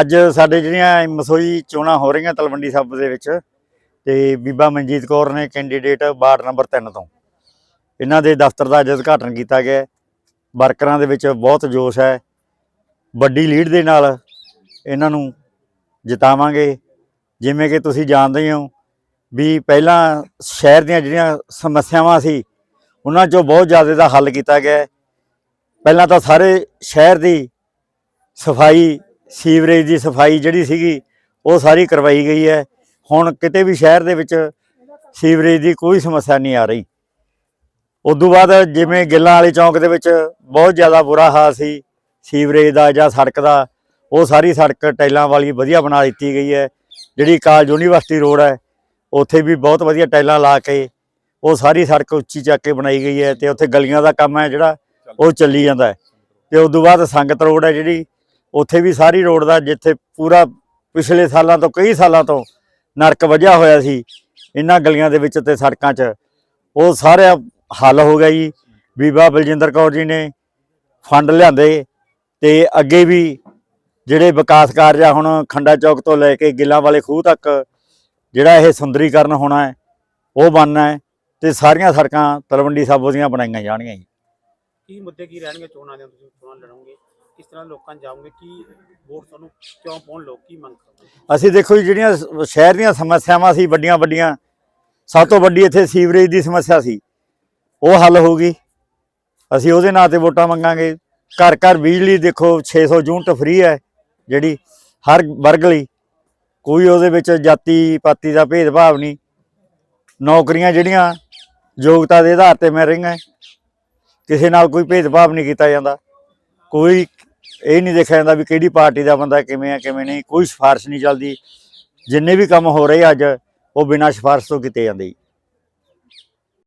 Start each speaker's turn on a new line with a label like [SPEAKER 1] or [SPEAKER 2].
[SPEAKER 1] ਅੱਜ ਸਾਡੇ ਜਿਹੜੀਆਂ ਮਸੋਈ ਚੋਣਾਂ ਹੋ ਰਹੀਆਂ ਤਲਵੰਡੀ ਸਾਬੋ ਦੇ ਵਿੱਚ ਤੇ ਬੀਬਾ ਮਨਜੀਤ ਕੌਰ ਨੇ ਕੈਂਡੀਡੇਟ ਵਾਰਡ ਨੰਬਰ 3 ਤੋਂ। ਇਹਨਾਂ ਦੇ ਦਫ਼ਤਰ ਦਾ ਅੱਜ ਉਦਘਾਟਨ ਕੀਤਾ ਗਿਆ ਵਰਕਰਾਂ ਦੇ ਵਿੱਚ ਬਹੁਤ ਜੋਸ਼ ਹੈ। ਵੱਡੀ ਲੀਡ ਦੇ ਨਾਲ ਇਹਨਾਂ ਨੂੰ ਜਿਤਾਵਾਂਗੇ। ਜਿਵੇਂ ਕਿ ਤੁਸੀਂ ਜਾਣਦੇ ਹੋ ਵੀ ਪਹਿਲਾਂ ਸ਼ਹਿਰ ਦੀਆਂ ਜਿਹੜੀਆਂ ਸਮੱਸਿਆਵਾਂ ਸੀ, ਉਹਨਾਂ 'ਚੋਂ ਬਹੁਤ ਜ਼ਿਆਦਾ ਦਾ ਹੱਲ ਕੀਤਾ ਗਿਆ ਪਹਿਲਾਂ ਤਾਂ ਸਾਰੇ ਸ਼ਹਿਰ ਦੀ ਸਫ਼ਾਈ ਸੀਵਰੇਜ ਦੀ ਸਫ਼ਾਈ ਜਿਹੜੀ ਸੀਗੀ, ਉਹ ਸਾਰੀ ਕਰਵਾਈ ਗਈ ਹੈ। ਹੁਣ ਕਿਤੇ ਵੀ ਸ਼ਹਿਰ ਦੇ ਵਿੱਚ ਸੀਵਰੇਜ ਦੀ ਕੋਈ ਸਮੱਸਿਆ ਨਹੀਂ ਆ ਰਹੀ। ਉਦੋਂ ਬਾਅਦ ਜਿਵੇਂ ਗਿੱਲਾਂ ਵਾਲੇ ਚੌਂਕ ਦੇ ਵਿੱਚ ਬਹੁਤ ਜ਼ਿਆਦਾ ਬੁਰਾ ਹਾਲ ਸੀ, ਸੀਵਰੇਜ ਦਾ ਜਾਂ ਸੜਕ ਦਾ, ਉਹ ਸਾਰੀ ਸੜਕ ਟਾਈਲਾਂ ਵਾਲੀ ਵਧੀਆ ਬਣਾ ਦਿੱਤੀ ਗਈ ਹੈ। ਜਿਹੜੀ ਕਾਲਜ ਯੂਨੀਵਰਸਿਟੀ ਰੋਡ ਹੈ, ਉੱਥੇ ਵੀ ਬਹੁਤ ਵਧੀਆ ਟਾਈਲਾਂ ਲਾ ਕੇ, ਉਹ ਸਾਰੀ ਸੜਕ ਉੱਚੀ ਚੱਕ ਕੇ ਬਣਾਈ ਗਈ ਹੈ ਤੇ ਉੱਥੇ ਗਲੀਆਂ ਦਾ ਕੰਮ ਹੈ ਜਿਹੜਾ, ਉਹ ਚੱਲੀ ਜਾਂਦਾ ਹੈ। ਤੇ ਤੋਂ ਬਾਅਦ ਸੰਗਤ ਰੋਡ ਹੈ ਜਿਹੜੀ ਉੱਥੇ ਵੀ ਸਾਰੀ ਰੋਡ ਦਾ ਜਿੱਥੇ ਪੂਰਾ ਪਿਛਲੇ ਸਾਲਾਂ ਤੋਂ, ਕਈ ਸਾਲਾਂ ਤੋਂ ਨਰਕ ਵਜਿਆ ਹੋਇਆ ਸੀ, ਇਹਨਾਂ ਗਲੀਆਂ ਦੇ ਵਿੱਚ ਤੇ ਸੜਕਾਂ 'ਚ, ਉਹ ਸਾਰਾ ਹੱਲ ਹੋ ਗਿਆ ਜੀ। ਬੀਬਾ ਬਲਜਿੰਦਰ ਕੌਰ ਜੀ ਨੇ ਫੰਡ ਲਿਆਂਦੇ ਤੇ ਅੱਗੇ ਵੀ ਜਿਹੜੇ ਵਿਕਾਸ ਕਾਰਜ ਆ ਹੁਣ ਖੰਡਾ ਚੌਕ ਤੋਂ ਲੈ ਕੇ ਗਿੱਲਾਂ ਵਾਲੇ ਖੂਹ ਤੱਕ, ਜਿਹੜਾ ਇਹ ਸੁੰਦਰੀਕਰਨ ਹੋਣਾ ਹੈ, ਉਹ ਬਣਨਾ ਹੈ ਤੇ ਸਾਰੀਆਂ ਸੜਕਾਂ ਤਲਵੰਡੀ ਸਾਬੋ ਦੀਆਂ ਬਣਾਈਆਂ ਜਾਣਗੀਆਂ ਜੀ।
[SPEAKER 2] ਕੀ ਮੁੱਦੇ ਕੀ ਰਹਿਣਗੇ ਚੋਣਾਂ ਦੇ ਤੁਸੀਂ ਚੋਣਾਂ ਲੜੋਗੇ ਕਿਸ ਤਰ੍ਹਾਂ ਲੋਕਾਂ 'ਚ ਜਾਓਗੇ? ਕੀ ਵੋਟ ਤੁਹਾਨੂੰ ਕਿਉਂ ਪਾਉਣ ਲੋਕ ਕੀ ਮੰਗ ਕਰਦੇ?
[SPEAKER 1] ਅਸੀਂ ਦੇਖੋ ਜੀ, ਜਿਹੜੀਆਂ ਸ਼ਹਿਰ ਦੀਆਂ ਸਮੱਸਿਆਵਾਂ ਸੀ, ਵੱਡੀਆਂ ਵੱਡੀਆਂ, ਸਭ ਤੋਂ ਵੱਡੀ ਇੱਥੇ ਸੀਵਰੇਜ ਦੀ ਸਮੱਸਿਆ ਸੀ। ਉਹ ਹੱਲ ਹੋ ਗਈ। ਅਸੀਂ ਉਹਦੇ ਨਾਂ ਤੇ ਵੋਟਾਂ ਮੰਗਾਂਗੇ। ਘਰ ਘਰ ਬਿਜਲੀ ਦੇਖੋ 600 ਯੂਨਿਟ ਫ੍ਰੀ ਹੈ, ਜਿਹੜੀ ਹਰ ਵਰਗ ਲਈ। ਕੋਈ ਉਹਦੇ ਵਿੱਚ ਜਾਤੀ ਪਾਤੀ ਦਾ ਭੇਦਭਾਵ ਨਹੀਂ। ਨੌਕਰੀਆਂ ਜਿਹੜੀਆਂ, ਯੋਗਤਾ ਦੇ ਆਧਾਰ ਤੇ ਮਿਲ ਰਹੀਆਂ। ਕਿਸੇ ਨਾਲ ਕੋਈ ਭੇਦਭਾਵ ਨਹੀਂ ਕੀਤਾ ਜਾਂਦਾ। ਕੋਈ ਇਹ ਨਹੀਂ ਦੇਖਿਆ ਜਾਂਦਾ ਵੀ ਕਿਹੜੀ ਪਾਰਟੀ ਦਾ ਬੰਦਾ ਕਿਵੇਂ ਆ, ਕਿਵੇਂ ਨਹੀਂ, ਕੋਈ ਸਿਫਾਰਿਸ਼ ਨਹੀਂ ਚੱਲਦੀ। ਜਿੰਨੇ ਵੀ ਕੰਮ ਹੋ ਰਹੇ ਅੱਜ, ਉਹ ਬਿਨਾਂ ਸਿਫਾਰਿਸ਼ ਤੋਂ ਕੀਤੇ ਜਾਂਦੇ